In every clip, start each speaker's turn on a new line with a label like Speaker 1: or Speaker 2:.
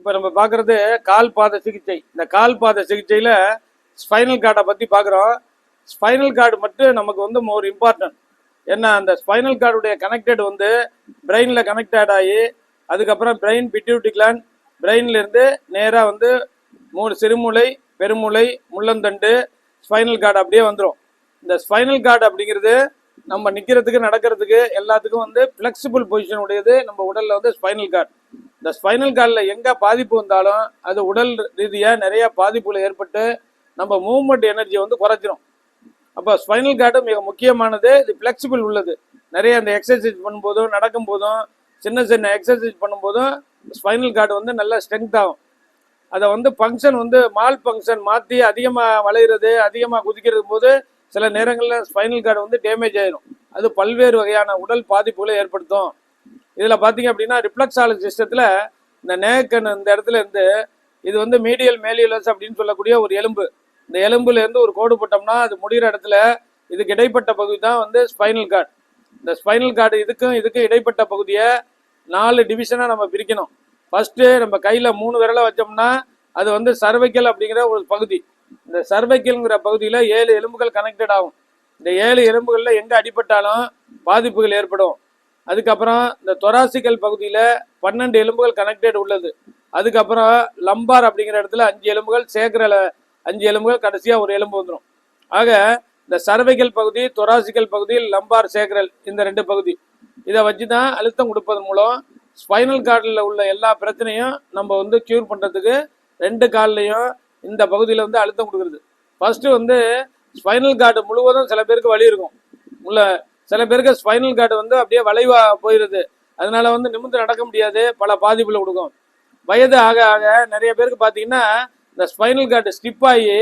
Speaker 1: இப்போ நம்ம பார்க்குறது கால் பாத சிகிச்சை. இந்த கால் பாத சிகிச்சையில் ஸ்பைனல் கார்டை பற்றி பார்க்குறோம் ஸ்பைனல் கார்டு மட்டும் நமக்கு வந்து மோர் இம்பார்ட்டன்ட் ஏன்னா அந்த ஸ்பைனல் கார்டுடைய கனெக்டட் வந்து பிரெயினில் கனெக்டட் ஆகி அதுக்கப்புறம் பிரெயின் பிட்யூட்டி கிளான் பிரெயின்லேருந்து நேராக வந்து மூணு சிறுமூளை பெருமூளை முள்ளந்தண்டு ஸ்பைனல் கார்டு அப்படியே வந்துடும் இந்த ஸ்பைனல் கார்டு அப்படிங்கிறது நம்ம நிற்கிறதுக்கு நடக்கிறதுக்கு எல்லாத்துக்கும் வந்து ஃப்ளெக்சிபிள் பொசிஷன் உடையது நம்ம உடலில் வந்து ஸ்பைனல் கார்டு இந்த ஸ்பைனல் கார்டில் எங்கே பாதிப்பு வந்தாலும் அது உடல் ரீதியாக நிறைய பாதிப்புகள் ஏற்பட்டு நம்ம மூவ்மெண்ட் எனர்ஜியை வந்து குறைச்சிரும் அப்போ ஸ்பைனல் கார்டு மிக முக்கியமானது இது ஃப்ளெக்சிபிள் உள்ளது. நிறைய அந்த எக்ஸசைஸ் பண்ணும்போதும் நடக்கும் போதும் சின்ன சின்ன எக்ஸசைஸ் பண்ணும்போதும் ஸ்பைனல் கார்டு வந்து நல்லா ஸ்ட்ரென்த் ஆகும். அதை வந்து ஃபங்க்ஷன் வந்து மால் ஃபங்க்ஷன் மாற்றி அதிகமாக வளையிறது அதிகமாக குதிக்கிறது போது சில நேரங்களில் ஸ்பைனல் கார்டு வந்து டேமேஜ் ஆயிடும் அது பல்வேறு வகையான உடல் பாதிப்புகளை ஏற்படுத்தும். இதில் பார்த்தீங்க அப்படின்னா ரிஃப்ளக்ஸாலஜி சிஸ்டத்தில் இந்த நேக்கன் இந்த இடத்துல இருந்து இது வந்து மீடியல் மேலியலஸ் அப்படின்னு சொல்லக்கூடிய ஒரு எலும்பு. இந்த எலும்புலேருந்து ஒரு கோடு போட்டோம்னா அது முடிகிற இடத்துல இதுக்கு இடைப்பட்ட பகுதி தான் வந்து ஸ்பைனல் கார்டு இந்த ஸ்பைனல் கார்டு இதுக்கும் இதுக்கும் இடைப்பட்ட பகுதியை நாலு டிவிஷனாக நம்ம பிரிக்கணும். ஃபஸ்ட்டு நம்ம கையில் மூணு விரலை வச்சோம்னா அது வந்து சர்வைக்கல் அப்படிங்கிற ஒரு பகுதி. இந்த சர்வைக்கல்ங்கிற பகுதியில் ஏழு எலும்புகள் கனெக்டட் ஆகும். இந்த ஏழு எலும்புகளில் எங்கே அடிபட்டாலும் பாதிப்புகள் ஏற்படும். அதுக்கப்புறம் இந்த தொராசிக்கல் பகுதியில் பன்னெண்டு எலும்புகள் கனெக்டட் உள்ளது. அதுக்கப்புறம் லம்பார் அப்படிங்கிற இடத்துல அஞ்சு எலும்புகள் சேகர அஞ்சு எலும்புகள் கடைசியாக ஒரு எலும்பு வந்துடும் ஆக இந்த சர்வைக்கல் பகுதி தொராசிக்கல் பகுதியில் லம்பார் சேகரல் இந்த ரெண்டு பகுதி. இதை வச்சு தான் அழுத்தம் கொடுப்பதன் மூலம் ஸ்பைனல் கார்டில் உள்ள எல்லா பிரச்சனையும் நம்ம வந்து க்யூர் பண்ணுறதுக்கு ரெண்டு கால்லையும் இந்த பகுதியில் வந்து அழுத்தம் கொடுக்குறது. ஃபர்ஸ்ட்டு வந்து ஸ்பைனல் கார்டு முழுவதும் சில பேருக்கு வழி இருக்கும். உள்ள சில பேருக்கு ஸ்பைனல் கார்டு வந்து அப்படியே வளைவா போயிடுது அதனால வந்து நிமிர்ந்து நடக்க முடியாது. பல பாதிப்புல கொடுக்கும். வயது ஆக ஆக நிறைய பேருக்கு பார்த்தீங்கன்னா இந்த ஸ்பைனல் கார்டு ஸ்டிப் ஆகி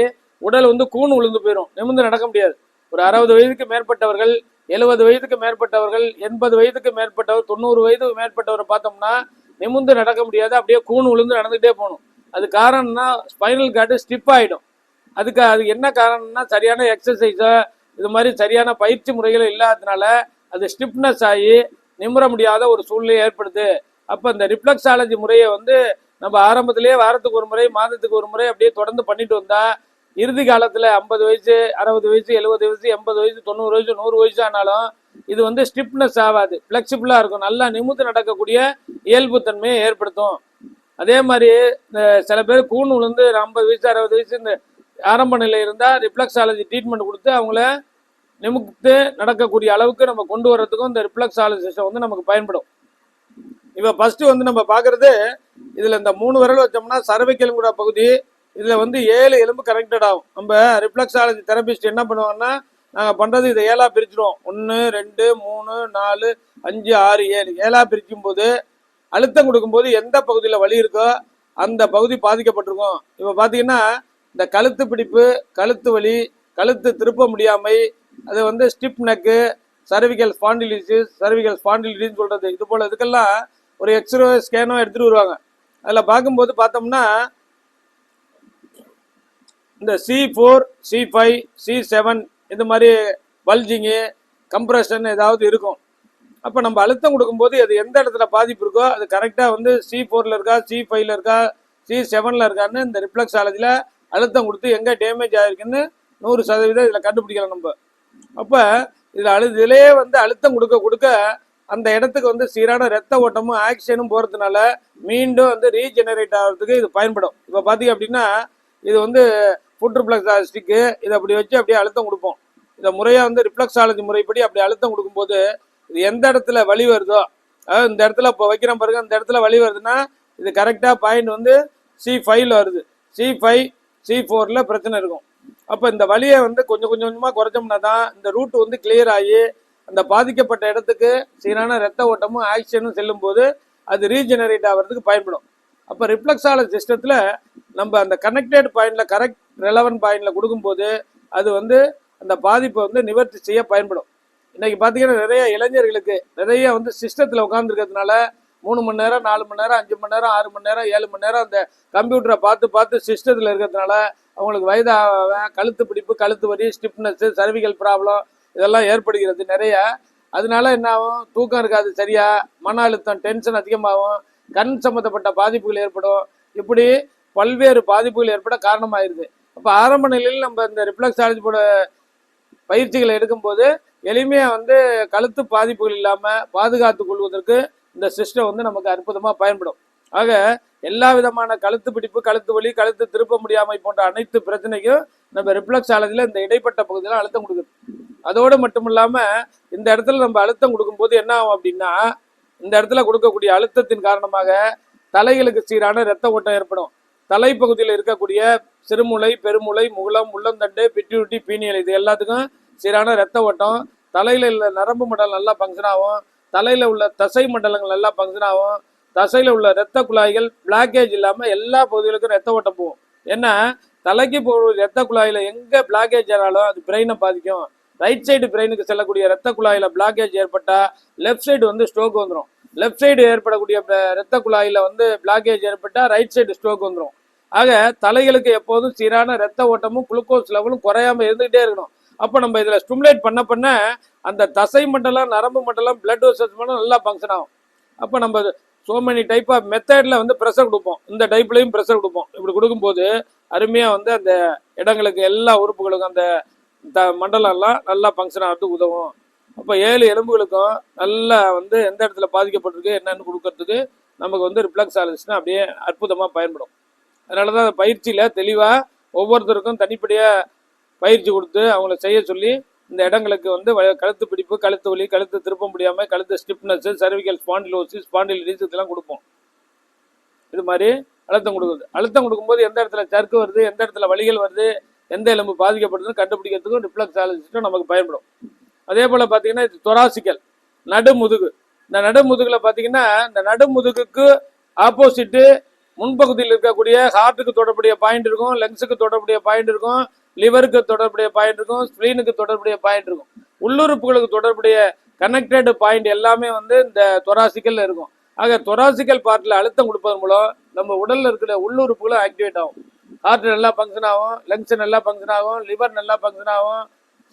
Speaker 1: உடல் வந்து கூன் விழுந்து போயிடும் நிமிர்ந்து நடக்க முடியாது. ஒரு அறுபது வயதுக்கு மேற்பட்டவர்கள் எழுபது வயதுக்கு மேற்பட்டவர்கள் எண்பது வயதுக்கு மேற்பட்டவர் தொண்ணூறு வயதுக்கு மேற்பட்டவரை பார்த்தோம்னா நிமிர்ந்து நடக்க முடியாது. அப்படியே கூன் விழுந்து நடந்துகிட்டே போகணும். அது காரணம்னா ஸ்பைனல் கார்டு ஸ்டிப் ஆகிடும் அதுக்கு அது என்ன காரணம்னா சரியான எக்ஸசைஸோ இது மாதிரி சரியான பயிற்சி முறைகள் இல்லாததுனால அது ஸ்டிப்னஸ் ஆகி நிமிர முடியாத ஒரு சூழ்நிலை ஏற்படுது. அப்போ இந்த ரிஃப்ளெக்ஸாலஜி முறையை வந்து நம்ம ஆரம்பத்திலேயே வாரத்துக்கு ஒரு முறை மாதத்துக்கு ஒரு முறை அப்படியே தொடர்ந்து பண்ணிட்டு வந்தா இறுதி காலத்தில் ஐம்பது வயசு அறுபது வயசு எழுபது வயசு எண்பது வயசு தொண்ணூறு வயசு நூறு வயசு ஆனாலும் இது வந்து ஸ்டிப்னஸ் ஆகாது. ஃப்ளெக்சிபிளாக இருக்கும். நல்லா நிமிர்ந்து நடக்கக்கூடிய இயல்புத்தன்மையை ஏற்படுத்தும். அதே மாதிரி இந்த சில பேர் கூண் விழுந்து ஐம்பது வயசு அறுபது வயசு இந்த ஆரம்ப நிலை இருந்தால் ரிஃப்ளெக்ஸாலஜி ட்ரீட்மெண்ட் கொடுத்து அவங்கள நிமித்து நடக்கக்கூடிய அளவுக்கு நம்ம கொண்டு வர்றதுக்கும் இந்த ரிஃப்ளெக்ஸாலஜி சிஸ்டம் வந்து நமக்கு பயன்படும். இப்போ ஃபஸ்ட்டு வந்து நம்ம பார்க்குறது இதில் இந்த மூணு விரல் வச்சோம்னா சர்வைக்கெலும்புட பகுதி இதில் வந்து ஏழு எலும்பு கனெக்டட் ஆகும். நம்ம ரிஃப்ளெக்ஸாலஜி தெரபிஸ்ட் என்ன பண்ணுவாங்கன்னா நாங்கள் பண்ணுறது இதை ஏழாக பிரிச்சிடுவோம் ஒன்று ரெண்டு மூணு நாலு அஞ்சு ஆறு ஏழு. ஏழாக பிரிக்கும் போது அழுத்தம் கொடுக்கும்போது எந்த பகுதியில் வலி இருக்கோ அந்த பகுதி பாதிக்கப்பட்டிருக்கும். இப்போ பார்த்தீங்கன்னா இந்த கழுத்து பிடிப்பு கழுத்து வலி கழுத்து திருப்ப முடியாமை அது வந்து stiff neck cervical spondylosis cervical ஸ்பாண்டிலிட்டின்னு சொல்கிறது இது போல் இதுக்கெல்லாம் ஒரு எக்ஸ்ரே ஸ்கேனோ எடுத்துகிட்டு வருவாங்க. அதில் பார்க்கும்போது பார்த்தோம்னா இந்த C four C five C seven இந்த மாதிரி பல்ஜிங்கு கம்ப்ரெஷன் ஏதாவது இருக்கும். அப்போ நம்ம அழுத்தம் கொடுக்கும்போது அது எந்த இடத்துல பாதிப்பு இருக்கோ அது கரெக்டாக வந்து சி ஃபோரில் இருக்கா சி ஃபைவ்ல இருக்கா சி செவனில் இருக்கான்னு இந்த ரிஃப்ளெக்ஸாலஜியில் அழுத்தம் கொடுத்து எங்கே டேமேஜ் ஆகிருக்குன்னு நூறு சதவீதம் இதில் கண்டுபிடிக்கலாம் நம்ம. அப்போ இதில் அழு வந்து அழுத்தம் கொடுக்க கொடுக்க அந்த இடத்துக்கு வந்து சீரான ரத்த ஓட்டமும் ஆக்சிஜனும் போகிறதுனால மீண்டும் வந்து ரீஜெனரேட் ஆகிறதுக்கு இது பயன்படும். இப்போ பார்த்தீங்க அப்படின்னா இது வந்து ஃபுட் ரிஃப்ளெக்ஸ் ஸ்டிக்கு இதை அப்படி வச்சு அப்படியே அழுத்தம் கொடுப்போம். இதை முறையாக வந்து ரிஃப்ளெக்ஸாலஜி முறைப்படி அப்படி அழுத்தம் கொடுக்கும்போது இது எந்த இடத்துல வலி வருதோ அதாவது இந்த இடத்துல இப்போ வைக்கிறோம் பாருங்க இந்த இடத்துல வலி வருதுன்னா இது கரெக்டாக பாயிண்ட் வந்து சி ஃபைவ்ல வருது. சி ஃபைவ் சி ஃபோரில் பிரச்சனை இருக்கும். அப்போ இந்த வலியை வந்து கொஞ்சம் கொஞ்சம் கொஞ்சமாக குறைச்சோம்னா தான் இந்த ரூட் வந்து கிளியர் ஆகி அந்த பாதிக்கப்பட்ட இடத்துக்கு சீரான ரத்த ஓட்டமும் ஆக்சிஜனும் செல்லும் போது அது ரீஜெனரேட் ஆகிறதுக்கு பயன்படும். அப்போ ரிஃப்ளெக்ஸால சிஸ்டத்தில் நம்ம அந்த கனெக்டட் பாயிண்டில் கரெக்ட் ரெலவென்ட் பாயிண்டில் கொடுக்கும்போது அது வந்து அந்த பாதிப்பை வந்து நிவர்த்தி செய்ய பயன்படும். இன்னைக்கு பார்த்தீங்கன்னா நிறைய இளைஞர்களுக்கு நிறைய வந்து சிஸ்டத்தில் உட்காந்துருக்கிறதுனால மூணு மணி நேரம் நாலு மணி நேரம் அஞ்சு மணி நேரம் ஆறு மணி நேரம் ஏழு மணி நேரம் அந்த கம்ப்யூட்டரை பார்த்து பார்த்து சிஸ்டத்தில் இருக்கிறதுனால அவங்களுக்கு வயதாக கழுத்து பிடிப்பு கழுத்து வரி ஸ்டிப்னஸ்ஸு சர்விகல் ப்ராப்ளம் இதெல்லாம் ஏற்படுகிறது நிறைய. அதனால என்ன ஆகும்? தூக்கம் இருக்காது சரியா? மன அழுத்தம் டென்ஷன் அதிகமாகும். கண் சம்மந்தப்பட்ட பாதிப்புகள் ஏற்படும். இப்படி பல்வேறு பாதிப்புகள் ஏற்பட காரணமாயிருது. அப்போ ஆரம்ப நிலையில் நம்ம இந்த ரிஃப்ளெக்ஸாலஜி போட பயிற்சிகளை எடுக்கும்போது எளிமையாக வந்து கழுத்து பாதிப்புகள் இல்லாமல் பாதுகாத்து கொள்வதற்கு இந்த சிஸ்டம் வந்து நமக்கு அற்புதமாக பயன்படும். ஆக எல்லா விதமான கழுத்து பிடிப்பு கழுத்து வலி கழுத்து திருப்ப முடியாமை போன்ற அனைத்து பிரச்சனைக்கும் நம்ம ரிப்ளக்ஸ் ரிஃப்ளெக்ஸாலஜியில் இந்த இடைப்பட்ட பகுதியில் அழுத்தம் கொடுக்குது. அதோடு மட்டும் இல்லாமல் இந்த இடத்துல நம்ம அழுத்தம் கொடுக்கும்போது என்ன ஆகும் அப்படின்னா இந்த இடத்துல கொடுக்கக்கூடிய அழுத்தத்தின் காரணமாக தலைகளுக்கு சீரான இரத்த ஓட்டம் ஏற்படும். தலைப்பகுதியில் இருக்கக்கூடிய சிறுமுலை பெருமுலை முகுளம் உள்ளந்தண்டு பிட்யூட்டி பீனியல் இது எல்லாத்துக்கும் சீரான இரத்த ஓட்டம். தலையில் நரம்பு மண்டலம் நல்லா ஃபங்க்ஷன் ஆகும் தலையில் உள்ள தசை மண்டலங்கள் நல்லா ஃபங்க்ஷன் ஆகும். தசையில் உள்ள இரத்த குழாய்கள் பிளாக்கேஜ் இல்லாமல் எல்லா பகுதிகளுக்கும் ரத்த ஓட்டம் போகும். ஏன்னா தலைக்கு போகிற ரத்த குழாயில் எங்கே பிளாக்கேஜ் ஆனாலும் அது பிரெயினை பாதிக்கும். ரைட் சைடு பிரெயினுக்கு செல்லக்கூடிய ரத்த குழாயில் பிளாக்கேஜ் ஏற்பட்டால் லெஃப்ட் சைடு வந்து ஸ்ட்ரோக் வந்துடும் லெஃப்ட் சைடு ஏற்படக்கூடிய இரத்த ரத்த குழாயில் வந்து பிளாக்கேஜ் ஏற்பட்டால் ரைட் சைடு ஸ்ட்ரோக் வந்துடும் ஆக தலைகளுக்கு எப்போதும் சீரான ரத்த ஓட்டமும் குளுக்கோஸ் லெவலும் குறையாம இருந்துகிட்டே இருக்கணும். அப்போ நம்ம இதில் ஸ்டிமுலேட் பண்ண பண்ண அந்த தசை மண்டலம் நரம்பு மண்டலம் பிளட் வெசல்ஸ் மண்டலம் நல்லா ஃபங்க்ஷன் ஆகும். அப்போ நம்ம ஸோ மெனி டைப் ஆஃப் மெத்தடில் வந்து ப்ரெஷர் கொடுப்போம். இந்த டைப்லையும் ப்ரெஷர் கொடுப்போம். இப்படி கொடுக்கும்போது அருமையாக வந்து அந்த இடங்களுக்கு எல்லா உறுப்புகளுக்கும் அந்த த மண்டலம்லாம் நல்லா ஃபங்க்ஷன் ஆகிறதுக்கு உதவும். அப்போ ஏழு எலும்புகளுக்கும் நல்லா வந்து எந்த இடத்துல பாதிக்கப்பட்டிருக்கு என்னென்னு கொடுக்கறதுக்கு நமக்கு வந்து ரிஃப்ளக்ஸ் ரிஃப்ளெக்ஸாலஜிஸ்ட்னா அப்படியே அற்புதமாக பயன்படும். அதனால தான் பயிற்சியில் தெளிவாக ஒவ்வொருத்தருக்கும் தனிப்படியாக பயிற்சி கொடுத்து அவங்கள செய்ய சொல்லி இந்த இடங்களுக்கு வந்து வ- கழுத்து பிடிப்பு கழுத்து வலி கழுத்து திருப்ப முடியாமல் கழுத்து ஸ்டிப்னஸ் cervical ஸ்பாண்டிலோசிஸ் spondylitis இதெல்லாம் கொடுப்போம். இது மாதிரி அழுத்தம் கொடுக்குது அழுத்தம் கொடுக்கும்போது எந்த இடத்துல சறுக்கு வருது எந்த இடத்துல வலிகள் வருது எந்த எலும்பு பாதிக்கப்படுதுன்னு கண்டுபிடிக்கிறதுக்கும் ரிஃப்ளெக்ஸாலஜிஸ்ட்டும் நமக்கு பயன்படும். அதே போல் பார்த்தீங்கன்னா இது தொராசிக்கல் நடுமுதுகு. இந்த நடுமுதுகில் பார்த்தீங்கன்னா இந்த நடுமுதுகுக்கு ஆப்போசிட்டு முன்பகுதியில் இருக்கக்கூடிய ஹார்ட்டுக்கு தொடர்புடைய பாயிண்ட் இருக்கும் லெங்ஸுக்கு தொடர்புடைய பாயிண்ட் இருக்கும் லிவருக்கு தொடர்புடைய பாயிண்ட் இருக்கும் ஸ்க்ரீனுக்கு தொடர்புடைய பாயிண்ட் இருக்கும். உள்ளுறுப்புகளுக்கு தொடர்புடைய கனெக்டட் பாயிண்ட் எல்லாமே வந்து இந்த தொராசிக்கல் இருக்கும். ஆக தொராசிக்கல் பார்ட்டில் அழுத்தம் கொடுப்பதன் மூலம் நம்ம உடலில் இருக்கிற உள்ளுறுப்புகளும் ஆக்டிவேட் ஆகும். ஹார்ட் நல்லா ஃபங்க்ஷன் ஆகும் லங்ஸ் நல்லா ஃபங்க்ஷன் ஆகும் லிவர் நல்லா ஃபங்க்ஷன் ஆகும்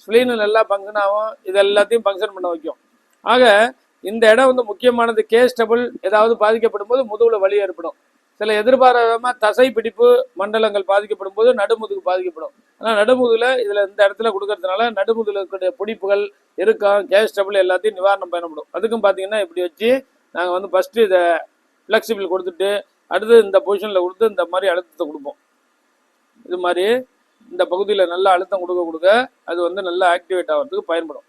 Speaker 1: ஸ்ப்ளீனு நல்லா ஃபங்க்ஷன் ஆகும் இது எல்லாத்தையும் ஃபங்க்ஷன் பண்ண வைக்கும். ஆக இந்த இடம் வந்து முக்கியமானது கேஸ்டபிள் ஏதாவது பாதிக்கப்படும் போது முதுகில் வலி ஏற்படும். சில எதிர்பாராதமாக தசை பிடிப்பு மண்டலங்கள் பாதிக்கப்படும் போது நடுமுதுகு பாதிக்கப்படும். ஆனால் நடுமுதுகுல இதில் இந்த இடத்துல கொடுக்கறதுனால நடுமுதுகுல இருக்கக்கூடிய பிடிப்புகள் இறுக்கம் கேஸ் டபுள் எல்லாத்தையும் நிவாரணம் பயணப்படும். அதுக்கும் பார்த்தீங்கன்னா இப்படி வச்சு நாங்கள் வந்து ஃபஸ்ட்டு இதை ஃப்ளெக்சிபிள் கொடுத்துட்டு அடுத்து இந்த பொசிஷனில் கொடுத்து இந்த மாதிரி அழுத்தத்தை கொடுப்போம். இது மாதிரி இந்த பகுதியில் நல்லா அழுத்தம் கொடுக்க கொடுக்க அது வந்து நல்லா ஆக்டிவேட் ஆகிறதுக்கு பயன்படும்.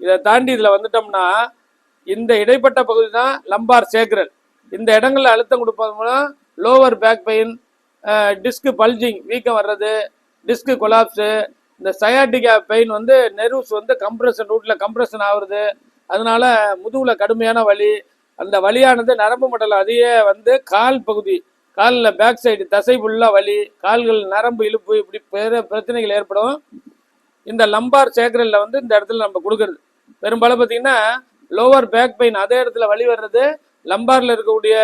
Speaker 1: இதை தாண்டி இதில் வந்துட்டோம்னா இந்த இடைப்பட்ட பகுதி தான் லம்பார் சேக்கரல் இந்த இடங்களில் அழுத்தம் கொடுப்பது மூலம் lower back pain disc bulging வீக்கம் வர்றது டிஸ்க்கு கொலாப்ஸு இந்த சயாட்டிகா பெயின் வந்து நெர்வ்ஸ் வந்து கம்ப்ரெஷன் ரூட்டில் கம்ப்ரெஷன் ஆகுறது. அதனால முதுகில் கடுமையான வலி. அந்த வலியானது நரம்பு மண்டலம் அதையே வந்து கால் பகுதி காலில் பேக் சைடு தசை ஃபுல்லாக வலி கால்கள் நரம்பு இழுப்பு இப்படி பெரிய பிரச்சனைகள் ஏற்படும். இந்த லம்பார் சேக்கரலில் வந்து இந்த இடத்துல நம்ம கொடுக்கறது. பெரும்பாலும் பார்த்தீங்கன்னா லோவர் பேக் பெயின் அதே இடத்துல வலி வர்றது லம்பாரில் இருக்கக்கூடிய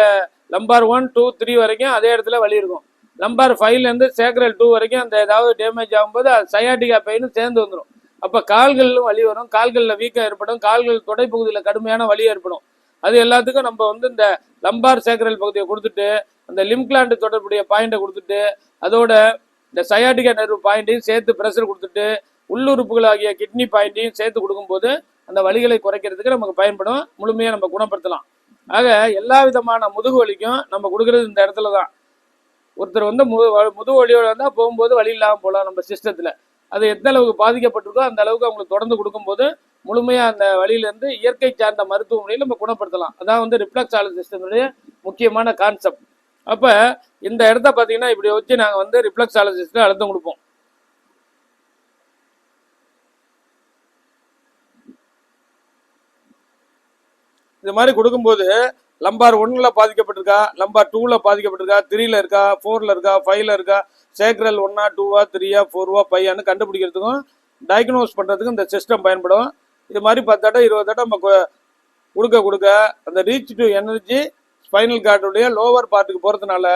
Speaker 1: லம்பார் ஒன் டூ த்ரீ வரைக்கும் அதே இடத்துல வலி இருக்கும். லம்பார் ஃபைவ்லேருந்து சேக்கரல் டூ வரைக்கும் அந்த ஏதாவது டேமேஜ் ஆகும்போது அது சயாட்டிகா பெயினும் சேர்ந்து வந்துடும் அப்போ கால்களிலும் வலி வரும். கால்களில் வீக்கம் ஏற்படும். கால்கள் தொடைப்பகுதியில் கடுமையான வலி ஏற்படும். அது எல்லாத்துக்கும் நம்ம வந்து இந்த லம்பார் சேக்கரல் பகுதியை கொடுத்துட்டு அந்த லிம்க்லாண்டு தொடர்புடைய பாயிண்டை கொடுத்துட்டு அதோட இந்த சயாட்டிகா நர்வு பாயிண்ட்டையும் சேர்த்து ப்ரெஷர் கொடுத்துட்டு உள்ளுறுப்புகளாகிய கிட்னி பாயிண்ட்டையும் சேர்த்து கொடுக்கும்போது அந்த வலிகளை குறைக்கிறதுக்கு நமக்கு பயன்படும். முழுமையாக நம்ம குணப்படுத்தலாம். ஆக எல்லா விதமான முதுகு வலிக்கும் நம்ம கொடுக்கறது இந்த இடத்துல தான் ஒருத்தர் வந்து மு வ- முதுகு வலியோட வந்தால் போகும்போது வழி இல்லாமல் போகலாம் நம்ம சிஸ்டத்தில். அது எந்த அளவுக்கு பாதிக்கப்பட்டிருக்கோ அந்த அளவுக்கு அவங்களுக்கு தொடர்ந்து கொடுக்கும்போது முழுமையாக அந்த வழியிலேருந்து இயற்கை சார்ந்த மருத்துவ முறையில் நம்ம குணப்படுத்தலாம். அதான் வந்து ரிஃப்ளெக்ஸாலஜி முக்கியமான கான்செப்ட் அப்போ இந்த இடத்த பார்த்தீங்கன்னா இப்படி வச்சு நாங்கள் வந்து ரிப்ளக்ஸாலஜிஸ்ட்டு அழுத்தம் கொடுப்போம். இது மாதிரி கொடுக்கும்போது லம்பார் ஒன்னில் பாதிக்கப்பட்டிருக்கா? லம்பார் டூவில் பாதிக்கப்பட்டிருக்கா? த்ரீல இருக்கா? ஃபோரில் இருக்கா? ஃபைவ்ல இருக்கா? சேக்ரல் ஒன்னா டூவா த்ரீயா ஃபோர்வா ஃபைவான்னு கண்டுபிடிக்கிறதுக்கும் டயக்னோஸ் பண்ணுறதுக்கும் இந்த சிஸ்டம் பயன்படும். இது மாதிரி பத்து தடவை இருபது தடவை நம்ம கொடுக்க கொடுக்க அந்த ரீச் டு எனர்ஜி ஸ்பைனல் கார்டுடைய லோவர் பார்ட்டுக்கு போகிறதுனால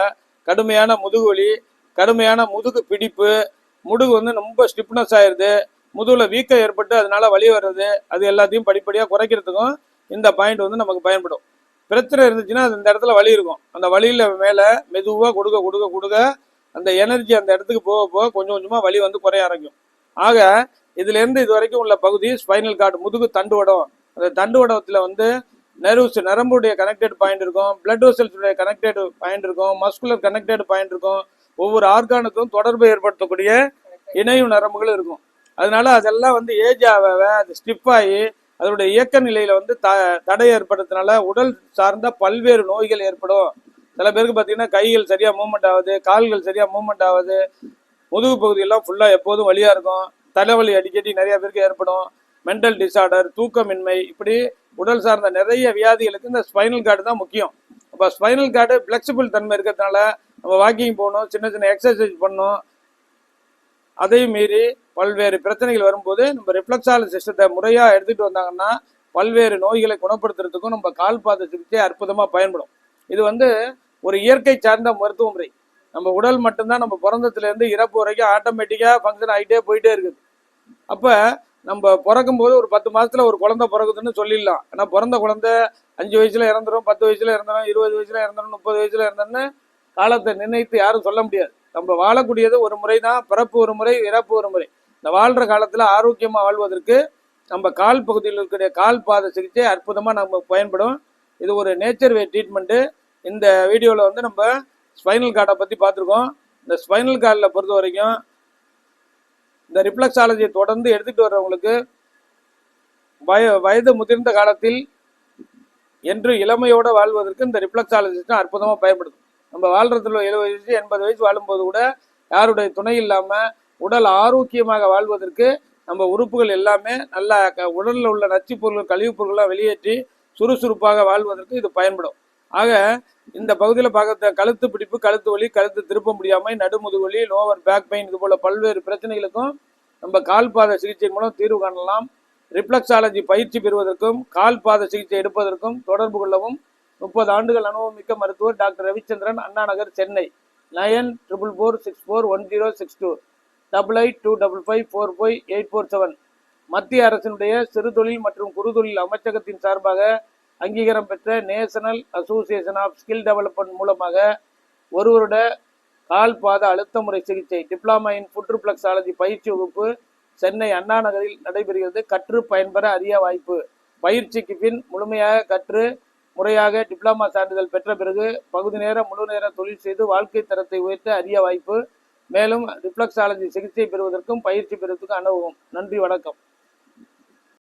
Speaker 1: கடுமையான முதுகு வலி கடுமையான முதுகு பிடிப்பு முதுகு வந்து ரொம்ப ஸ்டிப்னஸ் ஆயிடுது முதுகில் வீக்கம் ஏற்பட்டு அதனால வலி வர்றது அது எல்லாத்தையும் படிப்படியாக குறைக்கிறதுக்கும் இந்த பாயிண்ட் வந்து நமக்கு பயன்படும். பிரச்சனை இருந்துச்சுன்னா அது இந்த இடத்துல வலி இருக்கும். அந்த வழியில் மேலே மெதுவாக கொடுக்க கொடுக்க கொடுக்க அந்த எனர்ஜி அந்த இடத்துக்கு போக போக கொஞ்சம் கொஞ்சமாக வலி வந்து குறைய ஆரம்பிக்கும். ஆக இதுலேருந்து இது வரைக்கும் உள்ள பகுதி ஸ்பைனல் கார்டு முதுகு தண்டுவடம் அந்த தண்டுவடத்துல வந்து நர்வ்ஸ் நரம்புடைய கனெக்டட் பாயிண்ட் இருக்கும். பிளட் வெசல்ஸுடைய கனெக்டட் பாயிண்ட் இருக்கும். மஸ்குலர் கனெக்டட் பாயிண்ட் இருக்கும். ஒவ்வொரு ஆர்கானுக்கும் தொடர்பு ஏற்படுத்தக்கூடிய இணைவு நரம்புகள் இருக்கும். அதனால அதெல்லாம் வந்து ஏஜ் ஆக ஆக அது ஸ்டிப் ஆகி அதனுடைய இயக்க நிலையில வந்து த தடை ஏற்படுறதுனால உடல் சார்ந்த பல்வேறு நோய்கள் ஏற்படும். சில பேருக்கு பார்த்தீங்கன்னா கைகள் சரியா மூவ்மெண்ட் ஆகுது கால்கள் சரியா மூவ்மெண்ட் ஆகுது முதுகு பகுதியெல்லாம் ஃபுல்லா எப்போதும் வழியாக இருக்கும். தலைவலி அடிக்கடி நிறைய பேருக்கு ஏற்படும். மென்டல் டிசார்டர் தூக்கமின்மை இப்படி உடல் சார்ந்த நிறைய வியாதிகளுக்கு இந்த ஸ்பைனல் கார்டு தான் முக்கியம். இப்போ ஸ்பைனல் கார்டு ஃப்ளெக்சிபிள் தன்மை இருக்கிறதுனால நம்ம வாக்கிங் போகணும் சின்ன சின்ன எக்ஸசைஸ் பண்ணணும். அதையும் மீறி பல்வேறு பிரச்சனைகள் வரும்போது நம்ம ரிஃப்ளெக்ஸால சிஸ்டத்தை முறையாக எடுத்துகிட்டு வந்தாங்கன்னா பல்வேறு நோய்களை குணப்படுத்துறதுக்கும் நம்ம கால் பாத சிகிச்சை அற்புதமாக பயன்படும். இது வந்து ஒரு இயற்கை சார்ந்த மருத்துவ முறை. நம்ம உடல் மட்டும்தான் நம்ம பிறந்ததுலேருந்து இறப்பு வரைக்கும் ஆட்டோமேட்டிக்காக ஃபங்க்ஷன் ஆகிட்டே போயிட்டே இருக்குது. அப்போ நம்ம பிறக்கும் போது ஒரு பத்து மாசத்துல ஒரு குழந்தை பிறகுதுன்னு சொல்லிடலாம். ஏன்னா பிறந்த குழந்தை அஞ்சு வயசுல இறந்துரும் பத்து வயசுல இறந்துரும் இருபது வயசுல இறந்துரும் முப்பது வயசுல இறந்தோம்னு காலத்தை நிர்ணயித்து யாரும் சொல்ல முடியாது. நம்ம வாழக்கூடியது ஒரு முறை தான் பிறப்பு ஒரு முறை இறப்பு ஒரு முறை. இந்த வாழ்ற காலத்துல ஆரோக்கியமா வாழ்வதற்கு நம்ம கால் பகுதியில் இருக்கக்கூடிய கால் பாத சிகிச்சை அற்புதமா நம்ம பயன்படும். இது ஒரு நேச்சர் வே ட்ரீட்மெண்ட்டு இந்த வீடியோவில் வந்து நம்ம ஸ்பைனல் கார்டை பற்றி பார்த்துருக்கோம். இந்த ஸ்பைனல் கார்டில் பொறுத்த வரைக்கும் இந்த ரிப்ளக்ஸாலஜியை தொடர்ந்து எடுத்துட்டு வர்றவங்களுக்கு வய வயது முதிர்ந்த காலத்தில் என்று இளமையோட வாழ்வதற்கு இந்த ரிஃப்ளெக்ஸாலஜிஸ்ட் அற்புதமாக பயன்படுது நம்ம வாழ்றதுல எழுபது வயசு எண்பது வயசு வாழும்போது கூட யாருடைய துணை இல்லாமல் உடல் ஆரோக்கியமாக வாழ்வதற்கு நம்ம உறுப்புகள் எல்லாமே நல்லா க- உள்ள நச்சுப் பொருட்கள் கழிவுப் பொருள்லாம் வெளியேற்றி சுறுசுறுப்பாக வாழ்வதற்கு இது பயன்படும். ஆக இந்த பகுதியில் பார்க்க கழுத்து பிடிப்பு கழுத்து வலி கழுத்து திருப்ப முடியாமல் நடுமுதுகு வலி லோவர் பேக் பெயின் இது போல பல்வேறு பிரச்சனைகளுக்கும் நம்ம கால் பாத சிகிச்சை மூலம் தீர்வு காணலாம். ரிப்ளக்ஸாலஜி பயிற்சி பெறுவதற்கும் கால் பாத சிகிச்சை எடுப்பதற்கும் தொடர்பு கொள்ளவும். முப்பது ஆண்டுகள் அனுபவமிக்க மருத்துவர் doctor Ravichandran Anna Nagar Chennai. Nine triple four six four one zero six two double eight two double five four five eight four seven மத்திய அரசினுடைய சிறுதொழில் மற்றும் குறுதொழில் அமைச்சகத்தின் சார்பாக அங்கீகாரம் பெற்ற national association of skill development மூலமாக ஒருவருட கால் பாத அழுத்த முறை சிகிச்சை டிப்ளமா இன் புற்றுப்ளக்ஸாலஜி பயிற்சி வகுப்பு சென்னை அண்ணா நகரில் நடைபெறுகிறது. கற்று பயன்பெற அரிய வாய்ப்பு. பயிற்சிக்கு பின் முழுமையாக கற்று முறையாக டிப்ளமா சான்றிதழ் பெற்ற பிறகு பகுதி நேர முழு நேர தொழில் செய்து வாழ்க்கை தரத்தை உயர்த்த அரிய வாய்ப்பு. மேலும் ரிஃப்ளெக்ஸாலஜி சிகிச்சை பெறுவதற்கும் பயிற்சி பெறுவதற்கும் அனுபவம் நன்றி வணக்கம்.